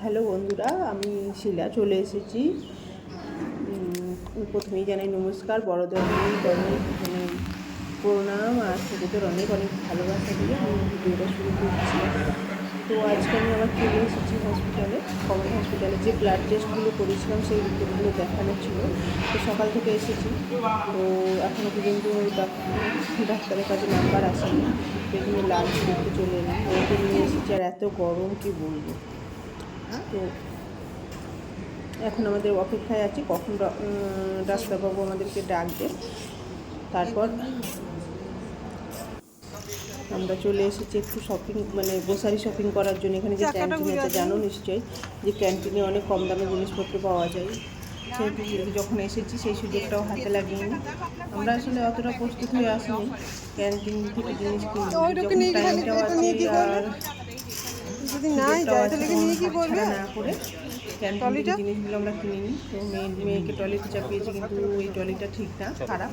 Hello বন্ধুরা, আমি শিলা চলে এসেছি। প্রথমেই জানাই নমস্কার, বড়দের অনেক মানে প্রণাম, আর ছোটোদের অনেক অনেক ভালোবাসা দিয়ে আমি ভিডিওটা শুরু করছি। তো আজকে আমি আবার চলে এসেছি হসপিটালে কমন হসপিটালে যে ব্লাড টেস্টগুলো করেছিলাম, সেই রিপোর্টগুলো দেখানো ছিল। তো সকাল থেকে এসেছি। তো এখনও পর্যন্ত ডাক- ডাক্তারের কাছে নাম্বার আসেনি। এখানে লাঞ্চ করতে চলে এলাম। নিয়ে এসেছি, আর এত গরম কি বলব? তো এখন আমাদের অপেক্ষায় আছি কখন ডাক্তারবাবু আমাদেরকে ডাকবে। তারপর আমরা চলে এসেছি একটু শপিং মানে গ্রোসারি শপিং করার জন্য। এখানে যে ক্যান্টিন আছে জানো নিশ্চয়ই যে ক্যান্টিনে অনেক কম দামে জিনিসপত্র পাওয়া যায়। সেহেতু যখন এসেছি সেই সুযোগটাও হাতে লাগিয়ে আমরা আসলে অতটা প্রস্তুত হয়ে আসিনি। ক্যান্টিন থেকে জিনিস ওইটুকু যখন টাইমটাও আছে আর যদি নাই যায় তাহলে কি নিয়ে কি করবে না করে জিনিসগুলো আমরা কিনে নিই। তো মেয়ে মেয়েকে টয়লেটে চাপিয়েছি কিন্তু ওই টয়লেটটা ঠিক না খারাপ।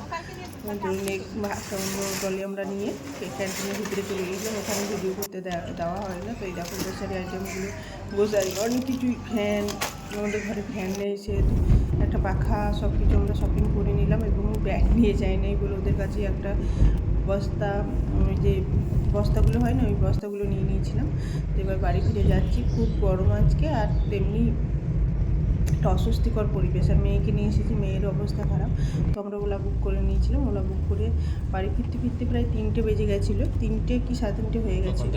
তো অন্য টলি আমরা নিয়ে ক্যান্টিনের ভিতরে চলে গেছিলাম ওখানে ভিডিও করতে দেওয়া- হয় না তো এই দেখো গ্রোসারি আইটেমগুলো গ্রোসারি অনেক কিছুই ফ্যান আমাদের ঘরে ফ্যান নেই সেহেতু একটা পাখা সব কিছু আমরা শপিং করে নিলাম এবং ব্যাগ নিয়ে যাই নাই বলে ওদের কাছে একটা বস্তা ওই যে বস্তাগুলো হয় না ওই বস্তাগুলো নিয়ে নিয়েছিলাম। তো এবার বাড়ি ফিরে যাচ্ছি। খুব গরম আজকে আর তেমনি একটা অস্বস্তিকর পরিবেশ। আর মেয়েকে নিয়ে এসেছি মেয়ের অবস্থা খারাপ। তো আমরা ওলা বুক করে নিয়েছিলাম। ওলা বুক করে বাড়ি ফিরতে ফিরতে প্রায় তিনটে বেজে গেছিল। তিনটে কি সাড়ে তিনটে হয়ে গেছিল।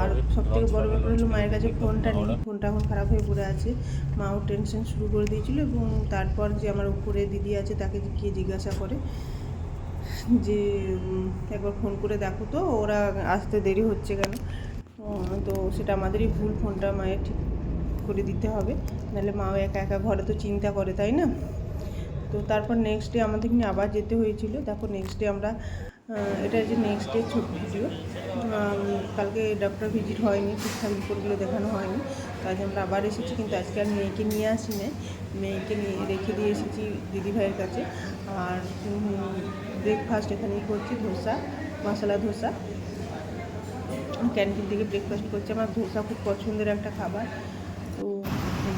আর সব থেকে বড় ব্যাপার হলো মায়ের কাছে ফোনটা নেই। ফোনটা এখন খারাপ হয়ে পড়ে আছে। মাও টেনশন শুরু করে দিয়েছিল এবং তারপর যে আমার উপরে দিদি আছে তাকে গিয়ে জিজ্ঞাসা করে। যে একবার ফোন করে দেখো তো, ওরা আসতে দেরি হচ্ছে কেন? তো সেটা আমাদেরই ভুল, ফোনটা মায়ের ঠিক করে দিতে হবে। নাহলে মাও একা একা ঘরে তো চিন্তা করে, তাই না? তো তারপর নেক্সট ডে আমাদের নিয়ে আবার যেতে হয়েছিল। তারপর নেক্সট ডে আমরা এটা যে নেক্সট ডে ছোট ভিডিও কালকে ডক্টর ভিজিট হয়নি, ঠিকঠাক রিপোর্টগুলো দেখানো হয়নি। তাই আমরা আবার এসেছি, কিন্তু আজকে আর মেয়েকে নিয়ে আসি না মেয়েকে নিয়ে রেখে দিয়ে এসেছি দিদিভাইয়ের কাছে। আর ব্রেকফাস্ট এখানেই করছি, ধোসা, মশলা ধোসা। ক্যান্টিন থেকে ব্রেকফাস্ট করছি। আমার ধোসা খুব পছন্দের একটা খাবার। তো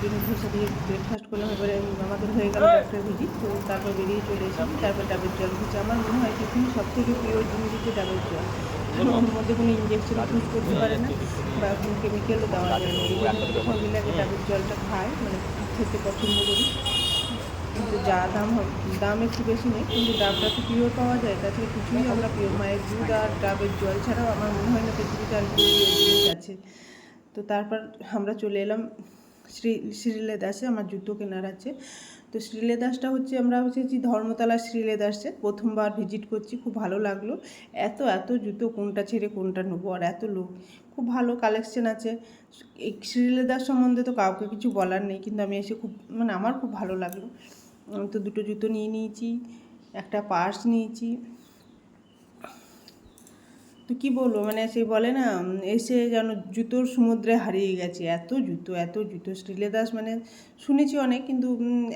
জন্য ধোসা দিয়ে ব্রেকফাস্ট করলাম। এবারে আমাদের হয়ে গেল ডাক্তার ভিজিট তো তারপর বেরিয়ে চলে এসেছি। তারপর ডাবের জল খেয়েছি আমার মনে হয় পৃথিবীর সব থেকে প্রিয় জিনিস হচ্ছে ডাবের জল ওর মধ্যে কোনো ইঞ্জেকশন ইউজ করতে পারে না বা কোনো কেমিক্যালও দেওয়া যায় না। এই আগে ডাবের জলটা খায় মানে খেতে পছন্দ করি। কিন্তু যা দাম দাম একটু বেশি নেই, কিন্তু ডাবটা তো পিওর পাওয়া যায়, তাছাড়া কিছুই আমরা পিওর, মায়ের দুধ আর ডাবের জল ছাড়াও আমার মনে হয় না পৃথিবীতে আর জিনিস আছে। তো তারপর আমরা চলে এলাম শ্রী শ্রীলে দাসে আমার জুতো কেনার আছে। তো শ্রীলে দাসটা হচ্ছে আমরা হচ্ছে যে ধর্মতলা শ্রীলে দাসে প্রথমবার ভিজিট করছি, খুব ভালো লাগল। এত এত জুতো কোনটা ছেড়ে কোনটা নেব আর এত লোক, খুব ভালো কালেকশন আছে। এই শ্রীলেদাস সম্বন্ধে তো কাউকে কিছু বলার নেই, কিন্তু আমি এসে খুব মানে আমার খুব ভালো লাগল। আমি তো দুটো জুতো নিয়ে নিয়েছি, একটা পার্স নিয়েছি। তো কী বলব মানে সে বলে না, এসে যেন জুতোর সমুদ্রে হারিয়ে গেছে, এত জুতো এত জুতো। শ্রীলেদাস মানে শুনেছি অনেক, কিন্তু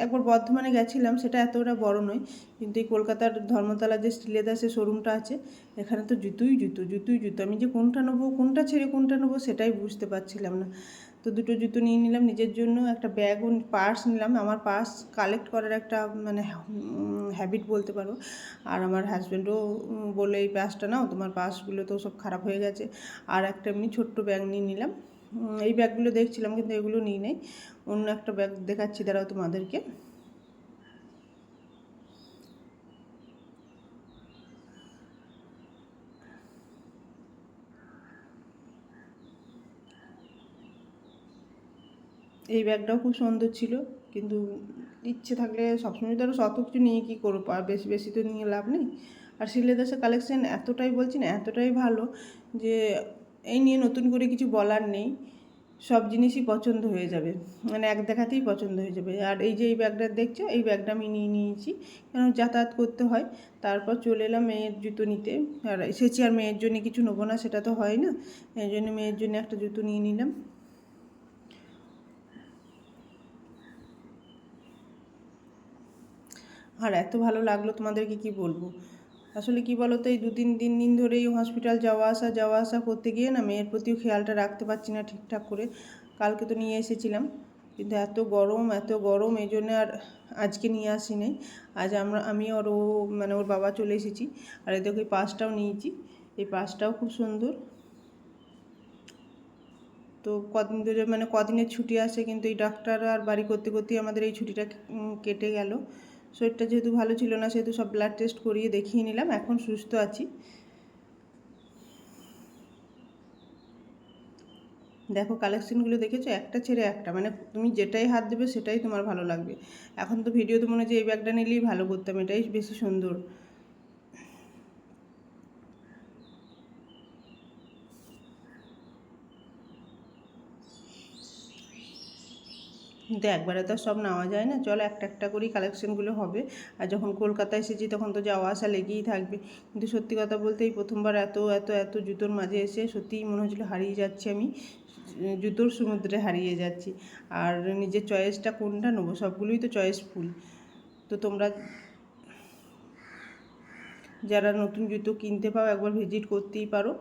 একবার বর্ধমানে গেছিলাম, সেটা এতটা বড় নয়। কিন্তু এই কলকাতার ধর্মতলা যে শ্রীলেদাসের শোরুমটা আছে এখানে তো জুতোই জুতো জুতোই জুতো। আমি যে কোনটা নেব, কোনটা ছেড়ে কোনটা নেব সেটাই বুঝতে পারছিলাম না। তো দুটো জুতো নিয়ে নিলাম, নিজের জন্য একটা ব্যাগ ও পার্স নিলাম। আমার পার্স কালেক্ট করার একটা মানে হ্যাবিট বলতে পারো। আর আমার হাজব্যান্ডও বলে এই পার্সটা নাও, তোমার পার্সগুলো তো সব খারাপ হয়ে গেছে। আর একটা এমনি ছোট্ট ব্যাগ নিয়ে নিলাম। এই ব্যাগগুলো দেখছিলাম, কিন্তু এগুলো নিই নেই। অন্য একটা ব্যাগ দেখাচ্ছি, দাঁড়াও তোমাদেরকে। এই ব্যাগটাও খুব সুন্দর ছিল, কিন্তু ইচ্ছে থাকলে সবসময় তো আরও শত কিছু নিয়ে কী করব, আর বেশি বেশি তো নিয়ে লাভ নেই। আর শিলেদাসের কালেকশান এতটাই বলছি না, এতটাই ভালো যে এই নিয়ে নতুন করে কিছু বলার নেই, সব জিনিসই পছন্দ হয়ে যাবে মানে এক দেখাতেই পছন্দ হয়ে যাবে। আর এই যে এই ব্যাগটা দেখছ, এই ব্যাগটা আমি নিয়ে নিয়েছি কারণ যাতায়াত করতে হয়, তারপর চলে এলাম মেয়ের জুতো নিতে, আর এসেছি আর মেয়ের জন্য কিছু নেব না, সেটা তো হয় না, এই জন্য মেয়ের জন্য একটা জুতো নিয়ে নিলাম। আর এত ভালো লাগল তোমাদেরকে কি বলব? আসলে কি বলো তো এই দু তিন তিন দিন ধরেই হসপিটাল যাওয়া আসা যাওয়া আসা করতে গিয়ে না মেয়ের প্রতিও খেয়ালটা রাখতে পারছি না ঠিকঠাক করে। কালকে তো নিয়ে এসেছিলাম, কিন্তু এত গরম এত গরম, এই জন্য আর আজকে নিয়ে আসিনি। আজ আমরা, আমি আর ও মানে ওর বাবা চলে এসেছি, আর এদেরকে এই পাসটাও নিয়েছি, এই পাসটাও খুব সুন্দর। তো কদিন ধরে মানে কদিনের ছুটি আসে কিন্তু এই ডাক্তার আর বাড়ি করতে, করতেই আমাদের এই ছুটিটা কেটে গেল। শরীরটা যেহেতু ভালো ছিল না, সেহেতু সব ব্লাড টেস্ট করিয়ে দেখিয়ে নিলাম। এখন সুস্থ আছি। দেখো কালেকশনগুলো দেখেছ? একটা ছেড়ে একটা। মানে তুমি যেটাই হাত দেবে, সেটাই তোমার ভালো লাগবে। এখন তো ভিডিওতে মনে হচ্ছে এই ব্যাগটা নিলেই ভালো করতাম, এটাই বেশি সুন্দর। কিন্তু একবারে তো সব নেওয়া যায় না। চলো একটা একটা করেই কালেকশনগুলো হবে। আর যখন কলকাতা এসেছি তখন তো যাওয়া আসা লেগেই থাকবে। কিন্তু সত্যি কথা বলতে এই প্রথমবার এত এত এত জুতোর মাঝে এসে সত্যিই মনে হচ্ছিল হারিয়ে যাচ্ছি আমি। জুতোর সমুদ্রে হারিয়ে যাচ্ছি। আর নিজের চয়েসটা কোনটা নেব? সবগুলোই তো চয়েসফুল। তো তোমরা যারা নতুন জুতো কিনতে পাও, একবার ভিজিট করতেই পারো।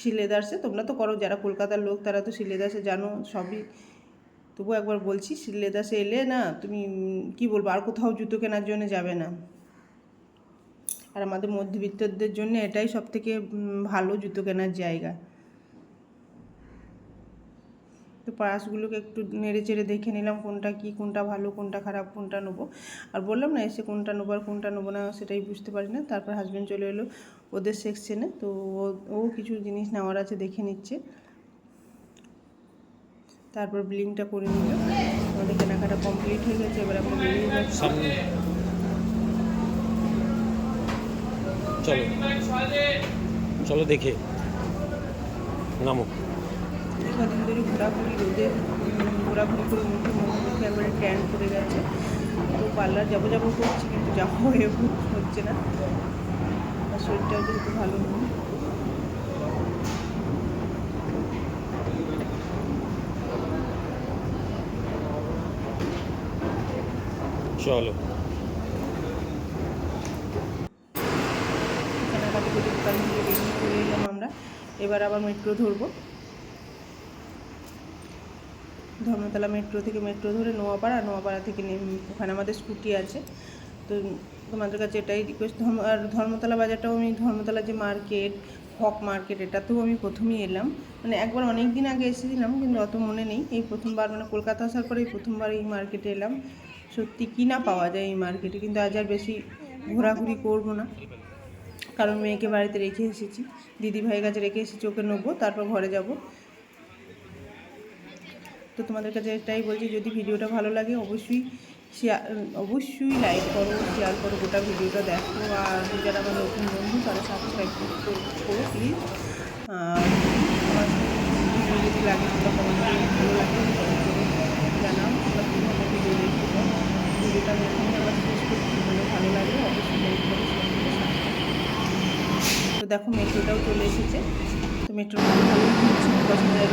সিলেদার্সে তোমরা তো করো, যারা কলকাতার লোক তারা তো সিলেদার্সে জানো, সবই তবু একবার বলছি সিলেদাসে এলে না, তুমি কি বলব, আর কোথাও জুতো কেনার জন্য যাবে না। আর আমাদের মধ্যবিত্তদের জন্য এটাই সব থেকে ভালো জুতো কেনার জায়গা। তো পার্সগুলোকে একটু নেড়ে চেড়ে দেখে নিলাম, কোনটা কি, কোনটা ভালো, কোনটা খারাপ, কোনটা নেব। আর বললাম না, এসে কোনটা নেব আর কোনটা নেব না, সেটাই বুঝতে পারি না। তারপর হাজব্যান্ড চলে এলো ওদের সেকশনে তো ও কিছু জিনিস নেওয়ার আছে, দেখে নিচ্ছে। তারপর বিলিংটা করে নিল। আমাদের কেনাকাটা কমপ্লিট হয়ে গেছে এবার আমরা বেরিয়ে যাচ্ছি। চলো। চলো দেখে। নামো। কদিন ধরে ঘোরাঘুরি রোদে ঘোরাঘুরি করে মুখে মনে মুখে একবারে ট্যান পড়ে গেছে। তো পার্লার যাব যাব করছি কিন্তু যাব হয়ে হচ্ছে না। আর শরীরটাও যেহেতু ভালো নেই। চলো আমরা। এবার আবার মেট্রো ধরবো। ধর্মতলা মেট্রো থেকে মেট্রো ধরে নোয়াপাড়া নোয়াপাড়া থেকে ওখানে আমাদের স্কুটি আছে। তো তোমাদের কাছে এটাই রিকোয়েস্ট ধর্ম আর ধর্মতলা বাজারটাও আমি ধর্মতলা যে মার্কেট হক মার্কেট, এটাতেও আমি প্রথমেই এলাম। মানে একবার অনেক দিন আগে এসেছিলাম, কিন্তু অত মনে নেই। এই প্রথমবার মানে কলকাতা আসার পরে এই প্রথমবার এই মার্কেটে এলাম। সত্যি কী না পাওয়া যায় এই মার্কেটে, কিন্তু আজ আর বেশি ঘোরাঘুরি করব না। কারণ মেয়েকে বাড়িতে রেখে এসেছি। দিদি ভাইয়ের কাছে রেখে এসেছি, ওকে নেব, তারপর ঘরে যাব। তো তোমাদের কাছে এটাই বলছি, যদি ভিডিওটা ভালো লাগে, অবশ্যই শেয়ার অবশ্যই লাইক করো শেয়ার করো গোটা ভিডিওটা দেখো আর যারা আমার নতুন বন্ধু তারা সাবস্ক্রাইব করো প্লিজ আমার ভালো ভিডিওটা আমি এখানে আবার শেষ করছি ভালো ভালো লাগে তো দেখো মেট্রোটাও চলে এসেছে তো মেট্রো ভালো ঘুরছি পছন্দের